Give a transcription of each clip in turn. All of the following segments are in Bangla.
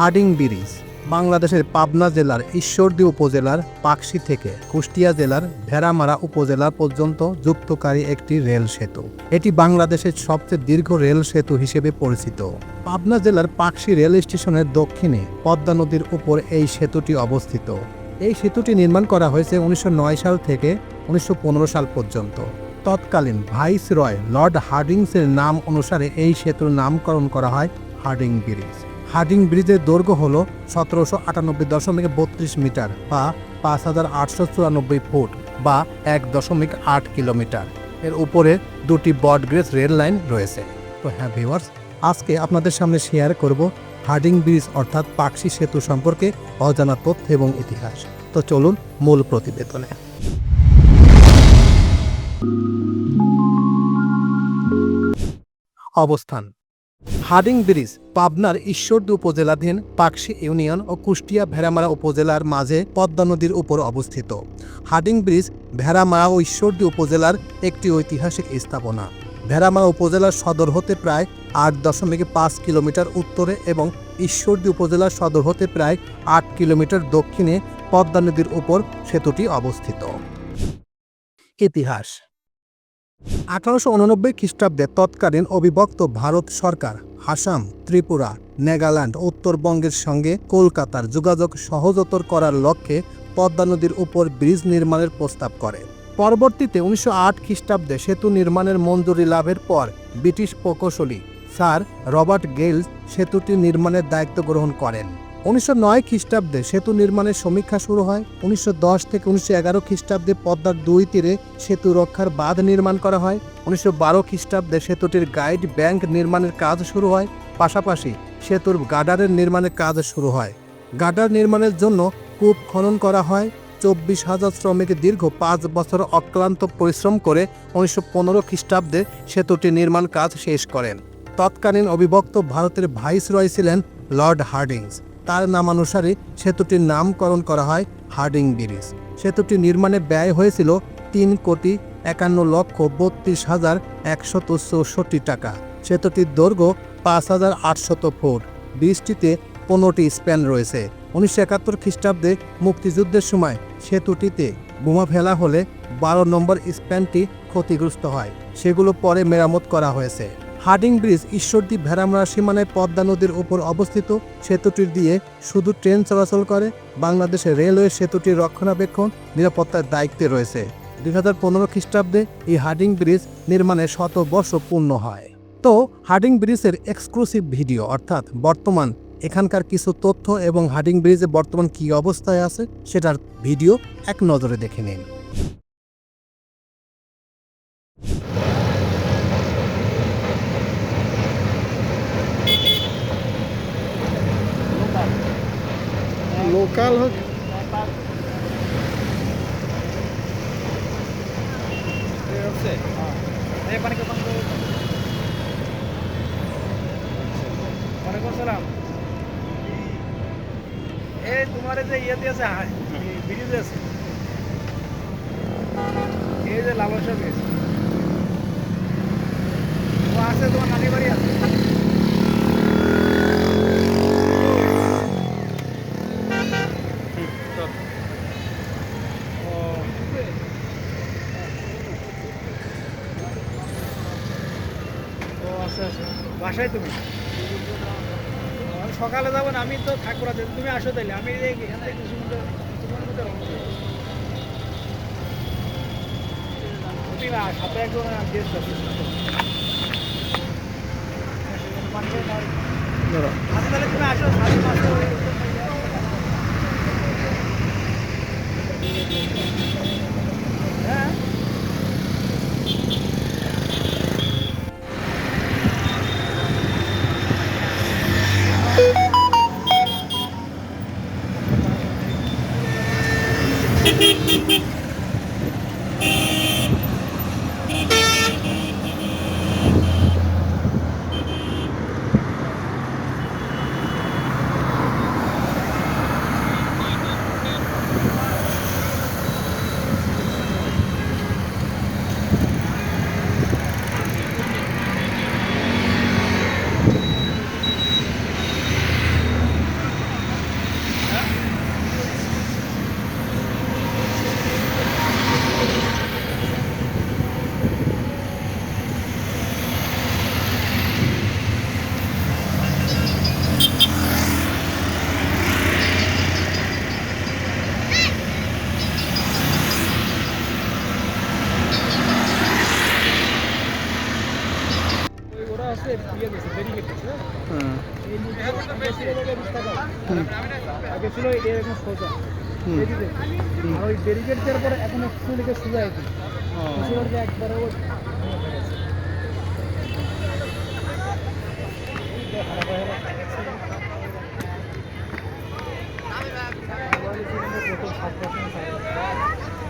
হার্ডিং ব্রিজ, বাংলাদেশের পাবনা জেলার ঈশ্বরদী উপজেলার পাকশি থেকে কুষ্টিয়া জেলার ভেড়ামারা উপজেলা পর্যন্ত যুক্তকারী একটি রেল সেতু। এটি বাংলাদেশের সবচেয়ে দীর্ঘ রেল সেতু হিসেবে পরিচিত। পাবনা জেলার পাকশি রেল স্টেশনের দক্ষিণে পদ্মা নদীর উপর এই সেতুটি অবস্থিত। এই সেতুটি নির্মাণ করা হয়েছে উনিশশো নয় সাল থেকে উনিশশো পনেরো সাল পর্যন্ত। তৎকালীন ভাইস রয় লর্ড হার্ডিংসের নাম অনুসারে এই সেতুর নামকরণ করা হয় হার্ডিং ব্রিজ। হার্ডিং ব্রিজের দৈর্ঘ্য হল সতেরোশো আটানব্বই দশমিক বত্রিশ মিটার বা পাঁচ হাজার আটশো চুরানব্বই ফুট বা এক দশমিক আট কিলোমিটার। এর উপরে দুটি বডগ্রেজ রেল লাইন রয়েছে। তো হ্যাঁ ভিউয়ার্স, আজকে আপনাদের সামনে শেয়ার করব হার্ডিং ব্রিজ অর্থাৎ পাকশি সেতু সম্পর্কে অজানা তথ্য এবং ইতিহাস। তো চলুন মূল প্রতিবেদনে। অবস্থান হার্ডিং ব্রিজ, পাবনার ঈশ্বরদী উপজেলাধীন পাকশি ইউনিয়ন ও কুষ্টিয়া ভেড়ামারা উপজেলার মাঝে পদ্মা নদীর উপর অবস্থিত। হার্ডিং ব্রিজ, ভেড়ামারা ও ঈশ্বরদী উপজেলার একটি ঐতিহাসিক স্থাপনা। ভেড়ামারা উপজেলার সদর হতে প্রায় আট দশমিক পাঁচ কিলোমিটার উত্তরে এবং ঈশ্বরদী উপজেলার সদর হতে প্রায় আট কিলোমিটার দক্ষিণে পদ্মা নদীর উপর সেতুটি অবস্থিত। ইতিহাস আঠারোশো উননব্বই খ্রিস্টাব্দে তৎকালীন অবিভক্ত ভারত সরকার আসাম, ত্রিপুরা, নেগাল্যান্ড, উত্তরবঙ্গের সঙ্গে কলকাতার যোগাযোগ সহজতর করার লক্ষ্যে পদ্মা নদীর উপর ব্রিজ নির্মাণের প্রস্তাব করে। পরবর্তীতে উনিশশো আট খ্রিস্টাব্দে সেতু নির্মাণের মঞ্জুরি লাভের পর ব্রিটিশ প্রকৌশলী স্যার রবার্ট গেইলস সেতুটি নির্মাণের দায়িত্ব গ্রহণ করেন। উনিশশো নয় খ্রিস্টাব্দে সেতু নির্মাণের সমীক্ষা শুরু হয়। উনিশশো দশ থেকে উনিশশো এগারো খ্রিস্টাব্দে পদ্মার দুই তীরে সেতু রক্ষার বাঁধ নির্মাণ করা হয়। উনিশশো বারো খ্রিস্টাব্দে সেতুটির গাইড ব্যাংক নির্মাণের কাজ শুরু হয়। পাশাপাশি সেতুর গার্ডারের নির্মাণের কাজ শুরু হয়। গার্ডার নির্মাণের জন্য কূপ খনন করা হয়। চব্বিশ হাজার শ্রমিক দীর্ঘ পাঁচ বছর অক্লান্ত পরিশ্রম করে উনিশশো পনেরো খ্রিস্টাব্দে সেতুটি নির্মাণ কাজ শেষ করেন। তৎকালীন অবিভক্ত ভারতের ভাইসরয় ছিলেন লর্ড হার্ডিংস তার নামানুসারে সেতুটির নামকরণ করা হয় হার্ডিং ব্রিজ। সেতুটি নির্মাণে ব্যয় হয়েছিল তিন কোটি একান্ন লক্ষ বত্রিশ হাজার একশত চৌষট্টি টাকা। সেতুটির দৈর্ঘ্য পাঁচ হাজার আটশত ফুট। ব্রিজটিতে পনেরোটি স্প্যান রয়েছে। উনিশশো একাত্তর খ্রিস্টাব্দে মুক্তিযুদ্ধের সময় সেতুটিতে বোমা ফেলা হলে বারো নম্বর স্প্যানটি ক্ষতিগ্রস্ত হয়। সেগুলো পরে মেরামত করা হয়েছে। হার্ডিং ব্রিজ ঈশ্বরদী ভেড়ামরা সীমানায় পদ্মা নদীর উপর অবস্থিত সেতুটির দিয়ে শুধু ট্রেন চলাচল করে, বাংলাদেশের রেলওয়ে সেতুটির রক্ষণাবেক্ষণ নিরাপত্তার দায়িত্বে রয়েছে। দুই হাজার পনেরো খ্রিস্টাব্দে এই হার্ডিং ব্রিজ নির্মাণে শত বর্ষ পূর্ণ হয়। তো, হার্ডিং ব্রিজের এক্সক্লুসিভ ভিডিও, অর্থাৎ বর্তমান এখানকার কিছু তথ্য এবং হার্ডিং ব্রিজে বর্তমান কী অবস্থায় আছে, সেটার ভিডিও এক নজরে দেখে নিন। লোকাল হোক এই তোমার যে ইয়েতে আছে এই আছে এই যে লালসা ব্রিজ ও আছে তোমার নানি বাড়ি আছে? বাসায় তুমি? সকালে যাব আমি তো ঠাকুর আছে, তুমি আসো তাইলে আমি সাথে একজন গেস্ট আচ্ছা তাহলে তুমি আসো, সাড়ে পাঁচটা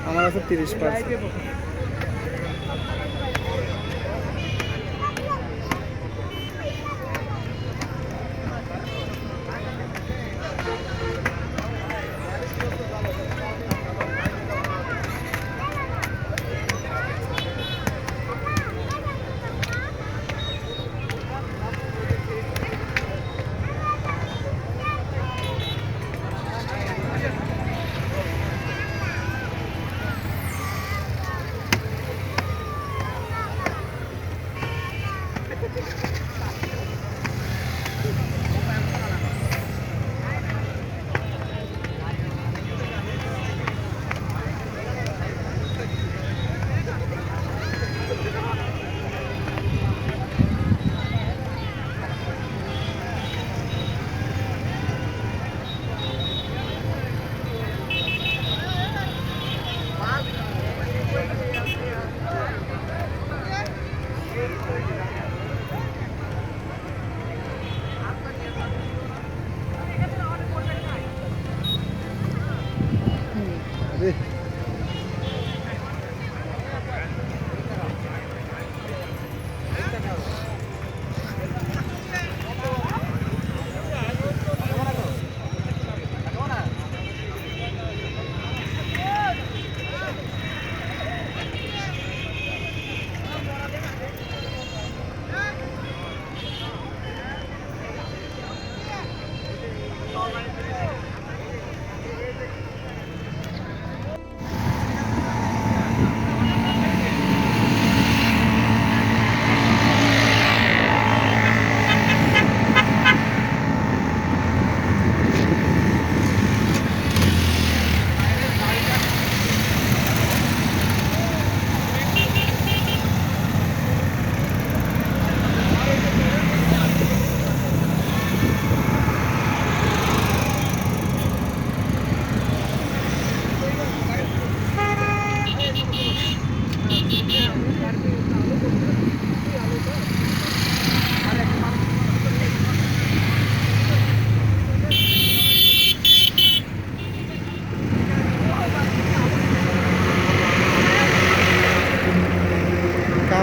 আমার আছে তিরিশ পার্সেন্ট।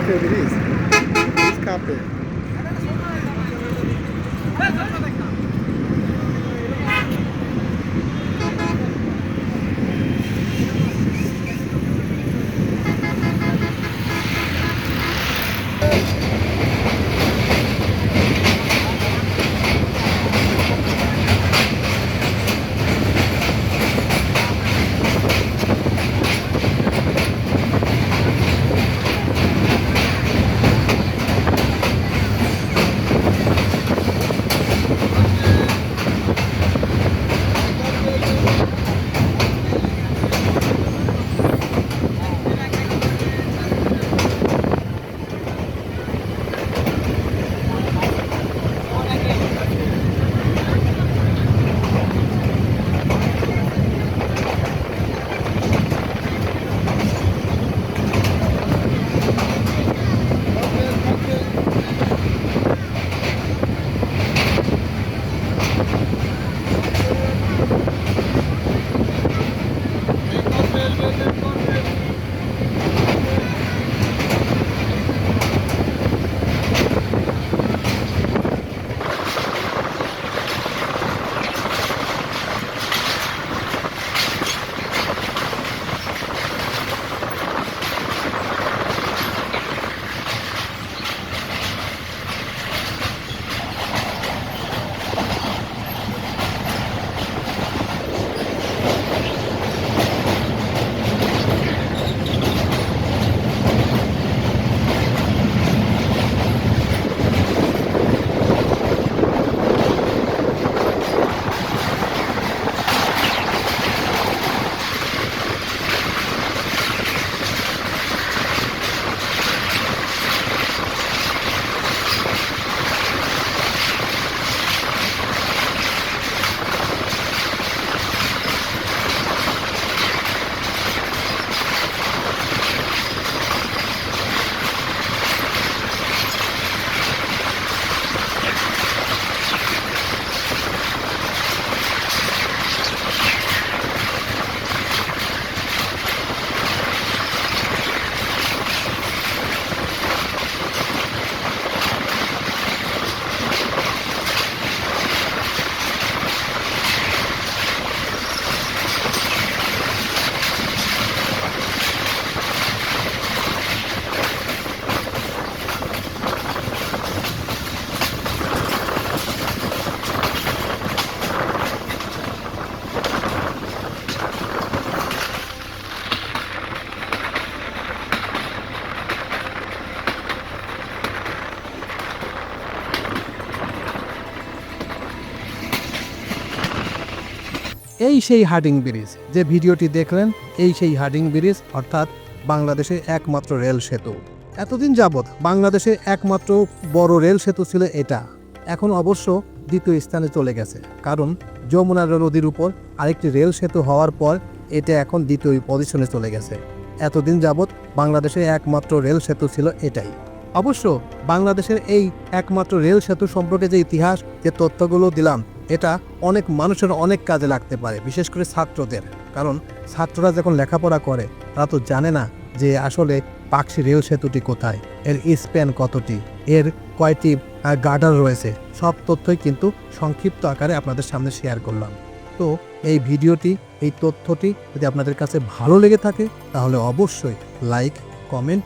কাপে ব্রিজ কাপে এই সেই হার্ডিং ব্রিজ। যে ভিডিওটি দেখলেন, এই সেই হার্ডিং ব্রিজ, অর্থাৎ বাংলাদেশের একমাত্র রেল সেতু। এতদিন যাবৎ বাংলাদেশে একমাত্র বড় রেল সেতু ছিল এটা। এখন অবশ্য দ্বিতীয় স্থানে চলে গেছে। কারণ যমুনা নদীর উপর আরেকটি রেল সেতু হওয়ার পর এটা এখন দ্বিতীয় পজিশনে চলে গেছে। এতদিন যাবৎ বাংলাদেশের একমাত্র রেল সেতু ছিল এটাই। অবশ্য বাংলাদেশের এই একমাত্র রেল সেতু সম্পর্কে যে ইতিহাস, যে তথ্যগুলো দিলাম এটা অনেক মানুষের অনেক কাজে লাগতে পারে, বিশেষ করে ছাত্রদের। কারণ ছাত্ররা যখন লেখাপড়া করে, তারা তো জানে না যে আসলে পাকশি রেল সেতুটি কোথায়, এর স্প্যান কতটি, এর কয়টি গার্ডার রয়েছে। সব তথ্যই কিন্তু সংক্ষিপ্ত আকারে আপনাদের সামনে শেয়ার করলাম। তো এই ভিডিওটি, এই তথ্যটি যদি আপনাদের কাছে ভালো লেগে থাকে, তাহলে অবশ্যই লাইক, কমেন্ট